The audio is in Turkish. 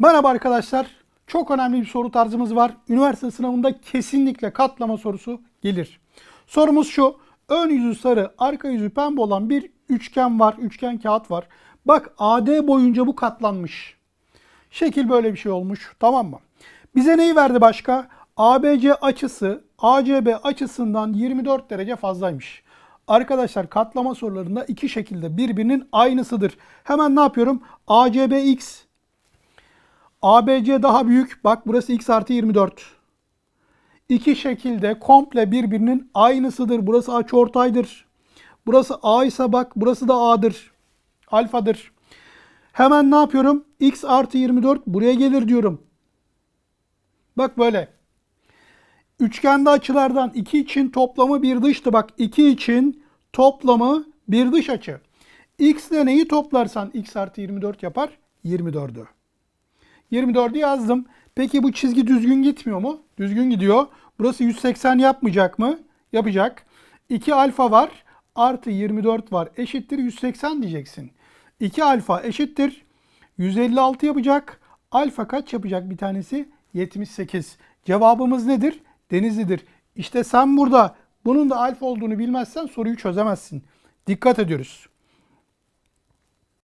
Merhaba arkadaşlar. Çok önemli bir soru tarzımız var. Üniversite sınavında kesinlikle katlama sorusu gelir. Sorumuz şu. Ön yüzü sarı, arka yüzü pembe olan bir üçgen var. Üçgen kağıt var. Bak AD boyunca bu katlanmış. Şekil böyle bir şey olmuş. Tamam mı? Bize neyi verdi başka? ABC açısı ACB açısından 24 derece fazlaymış. Arkadaşlar katlama sorularında iki şekilde birbirinin aynısıdır. Hemen ne yapıyorum? ACB x ABC daha büyük. Bak burası x artı 24. İki şekilde komple birbirinin aynısıdır. Burası açıortaydır. Burası A ise bak burası da A'dır. Alfadır. Hemen ne yapıyorum? x artı 24 buraya gelir diyorum. Bak böyle. Üçgende açılardan 2 için toplamı bir dıştı. Bak 2 için toplamı bir dış açı. X ile neyi toplarsan x artı 24 yapar? 24'ü. 24'ü yazdım. Peki bu çizgi düzgün gitmiyor mu? Düzgün gidiyor. Burası 180 yapmayacak mı? Yapacak. 2 alfa var. Artı 24 var. Eşittir 180 diyeceksin. 2 alfa eşittir. 156 yapacak. Alfa kaç yapacak bir tanesi? 78. Cevabımız nedir? Denizlidir. İşte sen burada bunun da alfa olduğunu bilmezsen soruyu çözemezsin. Dikkat ediyoruz.